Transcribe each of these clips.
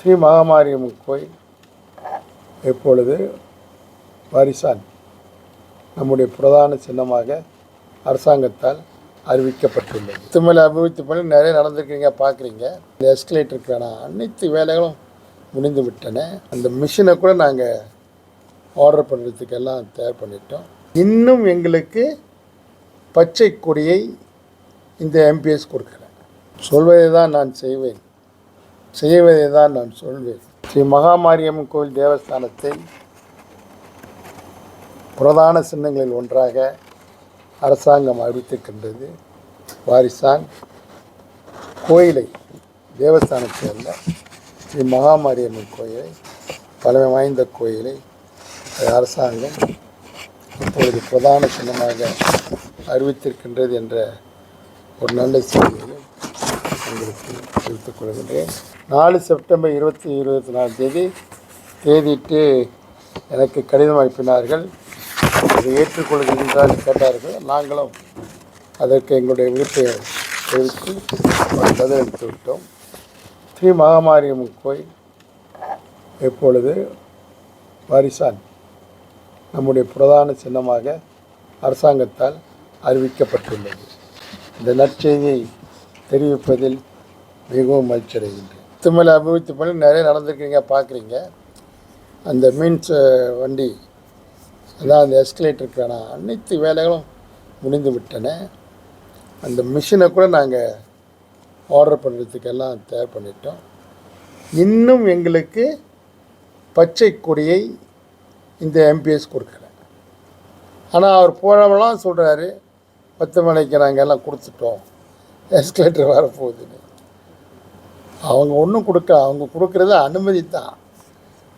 ஸ்ரீ மகாமாரியம்மன் கோயில் இப்பொழுது வரிசான். நம்முடைய பிரதான சின்னமாக அரசாங்கத்தால் அறிவிக்கப்பட்டுள்ளது. மேலே அபிவிருத்தி பணி நிறைய நடந்திருக்கிறீங்க பார்க்குறீங்க. இந்த எஸ்கலேட்டருக்கான அனைத்து வேலைகளும் முடிந்து விட்டன. அந்த மிஷினை கூட நாங்கள் ஆர்டர் பண்ணுறதுக்கெல்லாம் தயார் பண்ணிட்டோம். இன்னும் எங்களுக்கு பச்சை கொடியை இந்த எம்பிஎஸ் கொடுக்கல. சொல்வதை தான் நான் செய்வேன். செய்வதை தான் நான் சொல்வேன். ஸ்ரீ மகாமாரியம்மன் கோவில் தேவஸ்தானத்தை பிரதான சின்னங்களில் ஒன்றாக அரசாங்கம் அறிவித்திருக்கின்றது. வாரிசான் கோயிலை தேவஸ்தானத்தை அல்ல ஸ்ரீ மகாமாரியம்மன் கோயிலை பழமை வாய்ந்த கோயிலை அரசாங்கம் இப்பொழுது பிரதான சின்னமாக அறிவித்திருக்கின்றது என்ற ஒரு நல்ல செய்தியையும் உங்களுக்கு தெரிவித்துக் கொள்கின்றேன் நாலு செப்டம்பர் இருபத்தி இருபத்தி நாலாம் தேதி தேதிட்டு எனக்கு கடிதம் அனுப்பினார்கள். அதை ஏற்றுக்கொள்கின்றால் கேட்டார்கள். நாங்களும் அதற்கு எங்களுடைய விருப்பை தெரிவித்து பதிலளித்து விட்டோம். ஸ்ரீ மகாமாரியம்மன் கோயில் இப்பொழுது வாரிசான் நம்முடைய பிரதான சின்னமாக அரசாங்கத்தால் அறிவிக்கப்பட்டுள்ளது. இந்த நற்செய்தியை தெரிவிப்பதில் மிகவும் மகிழ்ச்சி அடைகின்றேன். திம்மலை அபிவிருத்தி பணி நிறைய நடந்திருக்கீங்க பார்க்குறீங்க. அந்த மீன்ஸ் வண்டி அதான் அந்த எஸ்கலேட்டருக்கான அனைத்து வேலைகளும் முடிந்து விட்டன. அந்த மிஷினை கூட நாங்கள் ஆர்டர் பண்ணுறதுக்கெல்லாம் தயார் பண்ணிட்டோம். இன்னும் எங்களுக்கு பச்சை கொடியை இந்த எம்பிஎஸ் கொடுக்கல. ஆனால் அவர் போனவெல்லாம் சொல்கிறாரு பத்து மணிக்கு நாங்கள் எல்லாம் கொடுத்துட்டோம். எஸ்கலேட்டர் வரப்போகுதுன்னு அவங்க ஒன்றும் கொடுக்க அவங்க கொடுக்குறது அனுமதி தான்.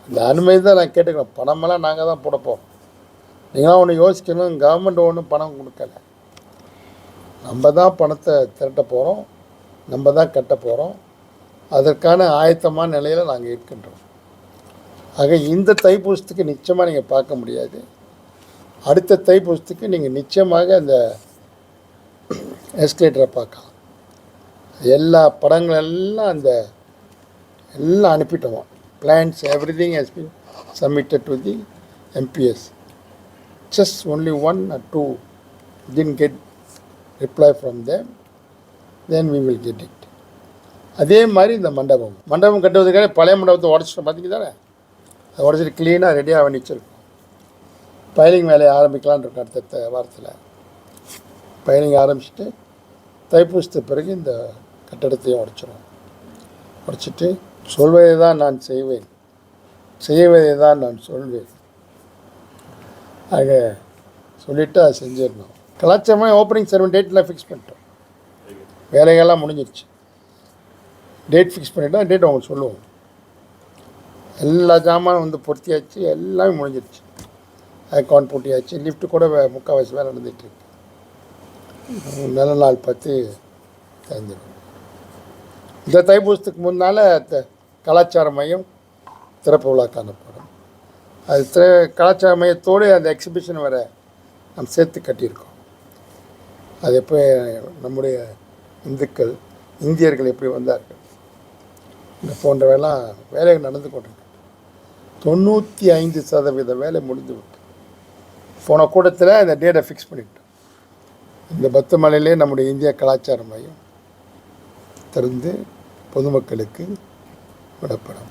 அந்த அனுமதி தான் நான் கேட்டுக்கிறேன். பணமெல்லாம் நாங்கள் தான் போடப்போம். நீங்களாம் ஒன்று யோசிக்கணும். கவர்மெண்ட் ஒன்றும் பணம் கொடுக்கல. நம்ம தான் பணத்தை திரட்ட போகிறோம் நம்ம தான் கட்ட போகிறோம் அதற்கான ஆயத்தமான நிலையில் நாங்கள் இருக்கின்றோம். ஆக இந்த தைப்பூசத்துக்கு நிச்சயமாக நீங்கள் பார்க்க முடியாது. அடுத்த தைப்பூசத்துக்கு நீங்கள் நிச்சயமாக அந்த எஸ்கலேட்டரை பார்க்கலாம். எல்லா படங்கள் எல்லாம் அந்த எல்லாம் அனுப்பிட்டோம். Plans everything has been submitted to the MBS just only one or two then get reply from them then we will get it அதே மாதிரி இந்த மண்டபம். மண்டபம் கட்டுவதற்காக பழைய மண்டபத்தை உடச்சிட்டோம். பார்த்தீங்க தானே அதை உடச்சிட்டு க்ளீனாக ரெடியாக வச்சிருக்கோம். பைலிங் வேலையை ஆரம்பிக்கலான் இருக்கோம் அடுத்த வாரத்தில். பைலிங் ஆரம்பிச்சுட்டு தைப்பூசத்து பிறகு இந்த கட்டடத்தையும் உடைச்சிடும் உடைச்சிட்டு சொல்வதை தான் நான் செய்வேன். செய்வதை தான் நான் சொல்வேன். ஆக சொல்லிவிட்டு அதை செஞ்சிடணும். கலாச்சாரமாக ஓப்பனிங் செரமன் டேட்டில் ஃபிக்ஸ் பண்ணிட்டோம். வேலைகள்லாம் முடிஞ்சிருச்சு. டேட் ஃபிக்ஸ் பண்ணிட்டோம் டேட் அவங்க சொல்லுவோம் எல்லா ஜாமானும் வந்து பொருத்தியாச்சு எல்லாமே முடிஞ்சிருச்சு. அக்கௌண்ட் போட்டியாச்சு லிஃப்ட் கூட முக்கால்வாசி வேலை நடந்துகிட்ருக்கு நல்ல நாள் பார்த்து தெரிஞ்சிடும் இந்த தைப்பூசத்துக்கு முன்னால் த- கலாச்சார மையம் திறப்பு விழா காணப்படும் அது திற- கலாச்சார மையத்தோடு அந்த எக்ஸிபிஷன் வர நாம் சேர்த்து கட்டியிருக்கோம். அது எப்போ நம்முடைய இந்துக்கள் இந்தியர்கள் எப்படி வந்தார்கள்? இந்த போன்றவையெல்லாம் வேலைகள் நடந்து கொண்டிருக்கு. தொண்ணூற்றி ஐந்து சதவீத வேலை முடிந்து விட்டு போன கூட்டத்தில் இந்த டேட்டை ஃபிக்ஸ் பண்ணிட்டோம். இந்த பத்து மலையிலே நம்முடைய இந்திய கலாச்சார மையம் திறந்து பொதுமக்களுக்கு விடப்படும்